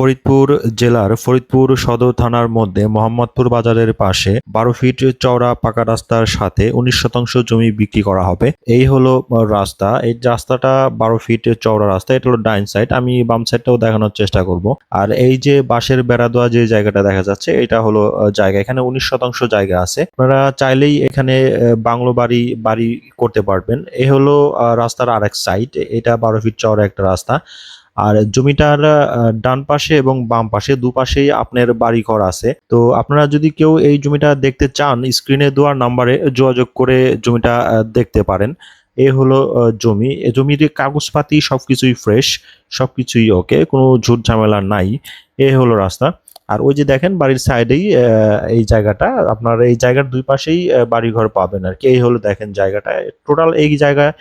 ফরিদপুর জেলার ফরিদপুর সদর থানার মধ্যে মোহাম্মদপুর বাজারের পাশে বারো ফিট চওড়া পাকা রাস্তার সাথে উনিশ শতাংশ জমি বিক্রি করা হবে। এই হলো রাস্তা। এই রাস্তাটা বারো ফিট চওড়া রাস্তা। এটা হলো ডাইন সাইড। আমি বাম সাইডটাও দেখানোর চেষ্টা করব। আর এই যে বাঁশের বেড়া দেওয়া যে জায়গাটা দেখা যাচ্ছে, এটা হলো জায়গা। এখানে উনিশ শতাংশ জায়গা আছে। আপনারা চাইলেই এখানে বাংলো বাড়ি বাড়ি করতে পারবেন। এই হলো রাস্তার আরেক সাইড। এটা বারো ফিট চওড়া একটা রাস্তা। আর জমিটার ডান পাশে এবং বাম পাশে দুপাশেই আপনার বাড়ি ঘর আছে। তো আপনারা যদি কেউ এই জমিটা দেখতে চান স্ক্রিনে দেওয়ার নাম্বারে যোগাযোগ করে জমিটা দেখতে পারেন। এ হলো জমি। জমির কাগজপাতি সব কিছুই ফ্রেশ সব কিছুই ওকে কোনো ঝুট ঝামেলা নাই। এ হলো রাস্তা। আর ওই যে দেখেন, বাড়ির সাইডেই এই জায়গাটা, আপনার এই জায়গার দুই পাশেই বাড়িঘর পাবেন আর কি এই হলো দেখেন জায়গাটা। টোটাল এই জায়গায়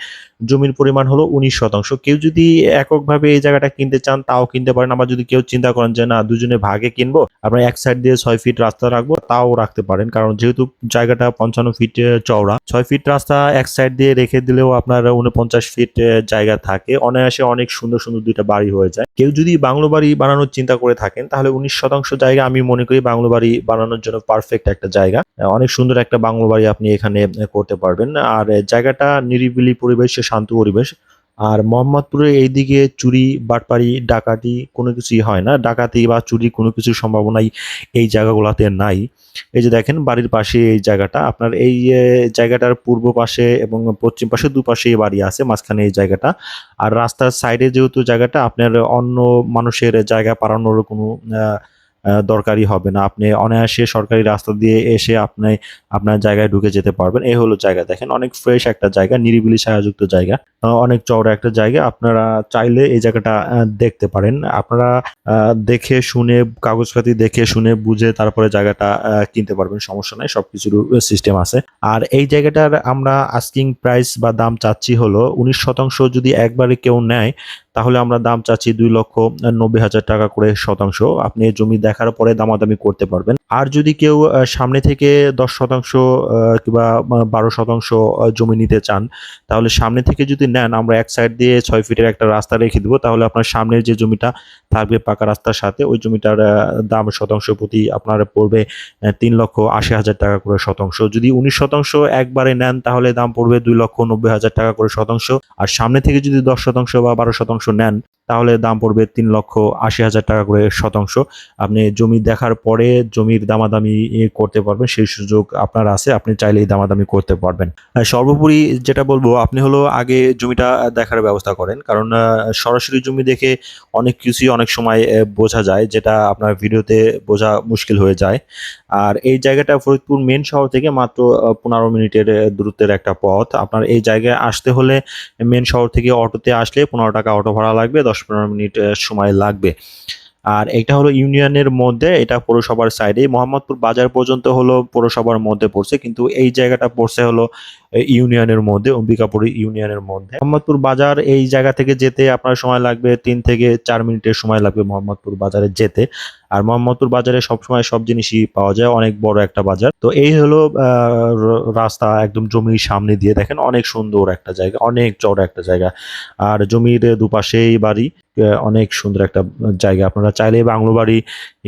জমির পরিমাণ হলো উনিশ শতাংশ। কেউ যদি এককভাবে এই জায়গাটা কিনতে চান, তাও কিনতে পারেন। আবার যদি কেউ চিন্তা করেন যে, না, দুজনে ভাগে কিনবো, আমরা এক সাইড দিয়ে ছয় ফিট রাস্তা রাখব তাও রাখতে পারেন। কারণ যেহেতু জায়গাটা পঞ্চান্ন ফিট চওড়া, ছয় ফিট রাস্তা এক সাইড দিয়ে রেখে দিলেও আপনার উনপঞ্চাশ ফিট জায়গা থাকে। অনায়াসে অনেক সুন্দর সুন্দর দুইটা বাড়ি হয়ে যায়। কেউ যদি বাংলো বাড়ি বানানোর চিন্তা করে থাকেন, তাহলে উনিশ শতাংশ জায়গা আমি মনে করি বাংলো বাড়ি বানানোর জন্য পারফেক্ট একটা জায়গা। অনেক সুন্দর একটা বাংলো বাড়ি আপনি এখানে করতে পারবেন। আর জায়গাটা নিরিবিলি পরিবেশ, শান্ত পরিবেশ। আর মোহাম্মদপুরের এইদিকে চুরি বাটপারি ডাকাতি কোনো কিছুই হয় না। ডাকাতি বা চুরি কোনো কিছুর সম্ভাবনাই এই জায়গাগুলোতে নাই। এই যে দেখেন, বাড়ির পাশে এই জায়গাটা। আপনার এই জায়গাটার পূর্ব পাশে এবং পশ্চিম পাশে দুপাশেই বাড়ি আছে, মাঝখানে এই জায়গাটা। আর রাস্তার সাইডে যেহেতু জায়গাটা, আপনার অন্য মানুষের জায়গা পারানোর কোনো দরকারই হবে না। আপনি অনায়াসে সরকারি রাস্তা দিয়ে এসে আপনি আপনার জায়গায় ঢুকে যেতে পারবেন। এই হলো জায়গা। দেখেন অনেক ফ্রেশ একটা জায়গা, নিরিবিলি ছায়াযুক্ত জায়গা। অনেক চওড়া একটা জায়গা। আপনারা চাইলে এই জায়গাটা দেখতে পারেন। আপনারা দেখে শুনে, কাগজপাতি দেখে শুনে বুঝে তারপরে জায়গাটা কিনতে পারবেন। সমস্যা নাই, সবকিছুর সিস্টেম আছে। আর এই জায়গাটার আমরা আস্কিং প্রাইস বা দাম চাচ্ছি হলো উনিশ শতাংশ যদি একবারে কেউ নেয় তাহলে আমরা দাম চাচ্ছি দুই লক্ষ নব্বই হাজার টাকা করে শতাংশ। আপনি জমি দেখার পরে দামাদামি করতে পারবেন। আর যদি কেউ সামনে থেকে দশ শতাংশ কিংবা বারো শতাংশ জমি নিতে চান, তাহলে সামনে থেকে যদি নেন, আমরা এক সাইড দিয়ে ছয় ফিটের একটা রাস্তা রেখে দেবো, তাহলে আপনার সামনের যে জমিটা থাকবে পাকা রাস্তার সাথে, ওই জমিটার দাম শতাংশ প্রতি আপনার পড়বে তিন লক্ষ আশি হাজার টাকা করে শতাংশ। যদি উনিশ শতাংশ একবারে নেন, তাহলে দাম পড়বে দুই লক্ষ নব্বই হাজার টাকা করে শতাংশ। আর সামনে থেকে যদি দশ শতাংশ বা বারো শতাংশ নেন তাহলে দাম পড়বে তিন লক্ষ আশি হাজার টাকা করে শতাংশ। আপনি জমি দেখার পরে জমির দামাদামি করতে পারবেন, সেই সুযোগ আপনার আছে, আপনি চাইলেই দামাদামি করতে পারবেন। সর্বোপরি যেটা বলব, আপনি হলো আগে জমিটা দেখার ব্যবস্থা করেন, কারণ সরাসরি জমি দেখে অনেক কিছুই অনেক সময় বোঝা যায়, যেটা আপনার ভিডিওতে বোঝা মুশকিল হয়ে যায়। আর এই জায়গাটা ফরিদপুর মেন শহর থেকে মাত্র পনেরো মিনিটের দূরত্বের একটা পথ। আপনার এই জায়গায় আসতে হলে মেন শহর থেকে অটোতে আসলে পনেরো টাকা অটো ভাড়া লাগবে, দশ পনেরো মিনিট সময় লাগবে। আর এটা হলো ইউনিয়নের মধ্যে, এটা পৌরসভার সাইডে মোহাম্মদপুর বাজার পর্যন্ত হলো পৌরসভার মধ্যে পড়ছে, কিন্তু এই জায়গাটা পড়ছে হলো ইউনিয়নের মধ্যে, অম্বিকাপুর ইউনিয়নের মধ্যে। মোহাম্মদপুর বাজার এই জায়গা থেকে যেতে আপনার সময় লাগবে তিন থেকে চার মিনিটের সময় লাগবে মোহাম্মদপুর বাজারে যেতে। আর মোহাম্মদপুর বাজারে সবসময় সব জিনিসই পাওয়া যায়, অনেক বড় একটা বাজার। তো এই হলো রাস্তা একদম জমির সামনে দিয়ে দেখেন, অনেক সুন্দর একটা জায়গা, অনেক চওড়া একটা জায়গা। আর জমির দুপাশেই বাড়ি। অনেক সুন্দর একটা জায়গা। আপনারা চাইলে বাংলো বাড়ি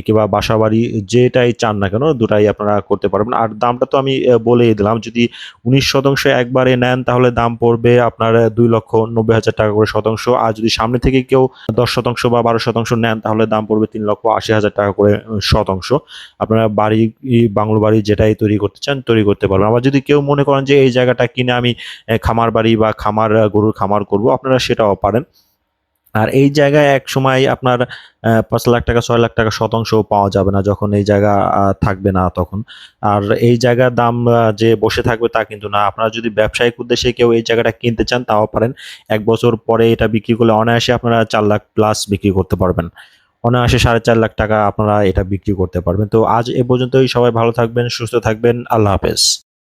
কিংবা বাসা বাড়ি যেটাই চান না কেন, দুটাই আপনারা করতে পারবেন। আর দামটা তো আমি বলেই দিলাম, যদি উনিশ শতাংশ একবারে নেন, তাহলে দাম পড়বে আপনার দুই লক্ষ নব্বই হাজার টাকা করে শতাংশ। আর যদি সামনে থেকে কেউ দশ শতাংশ বা বারো শতাংশ নেন, তাহলে দাম পড়বে তিন লক্ষ আশি হাজার টাকা করে শতাংশ। আপনারা বাড়ি বাংলো বাড়ি যেটাই তৈরি করতে চান, তৈরি করতে পারবেন। আবার যদি কেউ মনে করেন যে এই জায়গাটা কিনে আমি খামার বাড়ি বা খামার, গরুর খামার করব, আপনারা সেটাও পারেন। আর এই জায়গায় এক সময় আপনার পাঁচ লাখ টাকা, ছয় লাখ টাকা শতাংশ পাওয়া যাবে না যখন এই জায়গা থাকবে না তখন। আর এই জায়গার দাম যে বসে থাকবে তা কিন্তু না। আপনারা যদি ব্যবসায়িক উদ্দেশ্যে কেউ এই জায়গাটা কিনতে চান তাও পারেন। এক বছর পরে এটা বিক্রি করলে অনায়াসে আপনারা চার লাখ প্লাস বিক্রি করতে পারবেন। অনায়াসে সাড়ে চার লাখ টাকা আপনারা এটা বিক্রি করতে পারবেন। তো আজ এ পর্যন্তই। সবাই ভালো থাকবেন, সুস্থ থাকবেন। আল্লাহ হাফেজ।